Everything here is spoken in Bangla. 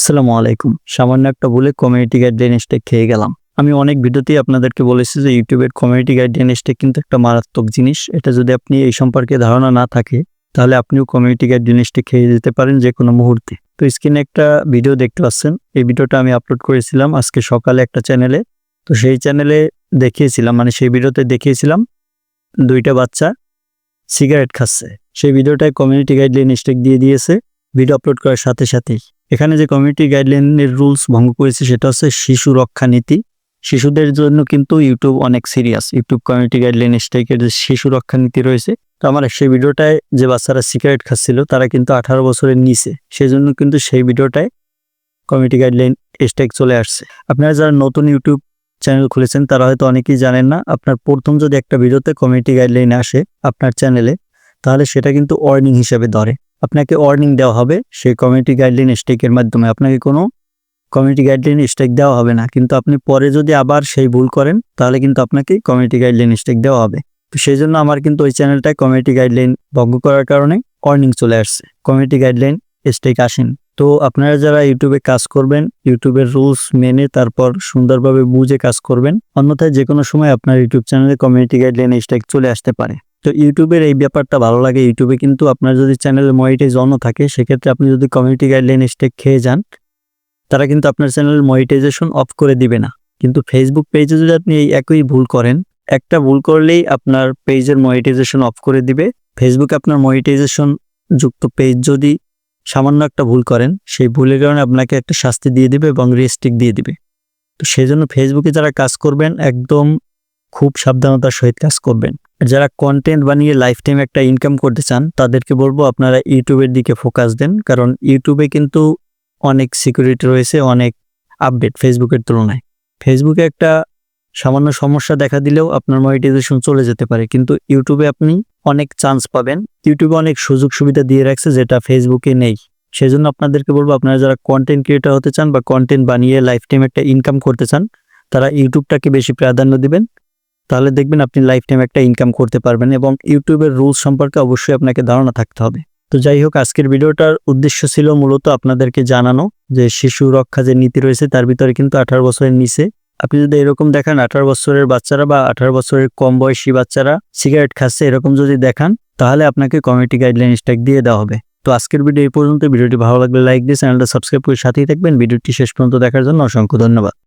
আসসালামু আলাইকুম। সামান্য একটা বলে কমিউনিটি গাইডলাইন স্টেক খেয়ে গেলাম। আমি অনেক ভিডিওতেই আপনাদেরকে বলেছি যে ইউটিউবের কমিউনিটি গাইডলাইন স্টেক কিন্তু একটা মারাত্মক জিনিস। এটা যদি আপনি এই সম্পর্কে ধারণা না থাকে, তাহলে আপনিও কমিউনিটি গাইডলাইন স্টেক খেয়ে যেতে পারেন যে কোনো মুহূর্তে। তো স্ক্রিনে একটা ভিডিও দেখতে পাচ্ছেন। এই ভিডিওটা আমি আপলোড করেছিলাম আজকে সকালে একটা চ্যানেলে তো সেই চ্যানেলে দেখিয়েছিলাম মানে সেই ভিডিওতে দেখিয়েছিলাম দুইটা বাচ্চা সিগারেট খাচ্ছে। সেই ভিডিওটায় কমিউনিটি গাইডলাইন স্টেক দিয়ে দিয়েছে। ভিডিও আপলোড করার সাথে সাথেই এখানে যে কমিউনিটি গাইডলাইনের রুলস ভঙ্গ করেছে সেটা হচ্ছে শিশু রক্ষা নীতি। শিশুদের জন্য কিন্তু ইউটিউব অনেক সিরিয়াস ইউটিউব কমিউনিটি গাইডলাইন স্ট্রাইকের যে শিশু রক্ষা নীতি রয়েছে, তো আমার সেই ভিডিওটায় যে বাচ্চারা সিগারেট খাচ্ছিল, তারা কিন্তু আঠারো বছরের নিচে। সেজন্য কিন্তু সেই ভিডিওটায় কমিউনিটি গাইডলাইন স্ট্রাইক চলে আসছে। আপনারা যারা নতুন ইউটিউব চ্যানেল খুলেছেন, তারা হয়তো অনেকেই জানেন না, আপনার প্রথম যদি একটা ভিডিওতে কমিউনিটি গাইডলাইন আসে আপনার চ্যানেলে তাহলে সেটা কিন্তু ওয়ার্নিং হিসেবে ধরে। আপনাকে ওয়ার্নিং দেওয়া হবে। সেই কমিউনিটি গাইডলাইন স্টেকের মাধ্যমে আপনাকে কোনো কমিউনিটি গাইডলাইন স্টেক দেওয়া হবে না। কিন্তু আপনি পরে যদি আবার সেই ভুল করেন, তাহলে কিন্তু আপনাকে কমিউনিটি গাইডলাইন স্টেক দেওয়া হবে। তো সেই জন্য আমার কিন্তু ওই চ্যানেলটায় কমিউনিটি গাইডলাইন ভঙ্গ করার কারণে ওয়ার্নিং চলে আসছে। কমিউনিটি গাইডলাইন স্টেক আসেন। তো আপনারা যারা ইউটিউবে কাজ করবেন ইউটিউবের রুলস মেনে তারপর সুন্দরভাবে বুঝে কাজ করবেন, অন্যথায় যে কোনো সময় আপনার ইউটিউব চ্যানেলে কমিউনিটি গাইডলাইন স্টেক চলে আসতে পারে। তো ইউটিউবের এই ব্যাপারটা ভালো লাগে। ইউটিউবে কিন্তু আপনার যদি চ্যানেলে মনিটাইজ থাকে, সেক্ষেত্রে আপনি যদি কমিউনিটি গাইডলাইন স্টেক খেয়ে যান, তারা কিন্তু আপনার চ্যানেলের মনিটাইজেশন অফ করে দিবে না। কিন্তু ফেসবুক পেজে যদি আপনি এই একই ভুল করেন, একটা ভুল করলেই আপনার পেজের মনিটাইজেশন অফ করে দিবে। ফেসবুক আপনার মনিটাইজেশন যুক্ত পেজ যদি সামান্য একটা ভুল করেন, সেই ভুলের কারণে আপনাকে একটা শাস্তি দিয়ে দিবে এবং রেস্ট্রিক দিয়ে দিবে। তো সেই জন্য ফেসবুকে যারা কাজ করবেন, একদম খুব সাবধানতার সহিত কাজ করবেন। যারা কন্টেন্ট বানিয়ে লাইফ টাইম একটা ইনকাম করতে চান, তাদেরকে বলব আপনারা ইউটিউবের দিকে ফোকাস দেন। কারণ ইউটিউবে কিন্তু অনেক সিকিউরিটি রয়েছে, অনেক আপডেট ফেসবুকের তুলনায়। ফেসবুকে একটা সামান্য সমস্যা দেখা দিলেও আপনার মনিটাইজেশন চলে যেতে পারে। কিন্তু ইউটিউবে আপনি অনেক চান্স পাবেন। ইউটিউবে অনেক সুযোগ সুবিধা দিয়ে রাখছে যেটা ফেসবুকে নেই। সেজন্য আপনাদেরকে বলব, আপনারা যারা কন্টেন্ট ক্রিয়েটর হতে চান বা কন্টেন্ট বানিয়ে লাইফ টাইম একটা ইনকাম করতে চান, তারা ইউটিউবটাকে বেশি প্রাধান্য দিবেন। তাহলে দেখবেন আপনি লাইফ টাইম একটা ইনকাম করতে পারবেন এবং ইউটিউবের রুলস সম্পর্কে অবশ্যই আপনাকে ধারণা থাকতে হবে। তো যাই হোক, আজকের ভিডিওটার উদ্দেশ্য ছিল মূলত আপনাদেরকে জানানো যে শিশু রক্ষা যে নীতি রয়েছে তার ভিতরে কিন্তু আঠারো বছরের নিচে। আপনি যদি এরকম দেখান, আঠারো বছরের বাচ্চারা বা আঠারো বছরের কম বয়সী বাচ্চারা সিগারেট খাচ্ছে এরকম যদি দেখান, তাহলে আপনাকে কমিউনিটি গাইডলাইন স্ট্যাক দিয়ে দেওয়া হবে। তো আজকের ভিডিও এই পর্যন্ত। ভিডিওটি ভালো লাগলে লাইক দিয়ে চ্যানেলটা সাবস্ক্রাইব করে সাথেই থাকবেন। ভিডিওটি শেষ পর্যন্ত দেখার জন্য অসংখ্য ধন্যবাদ।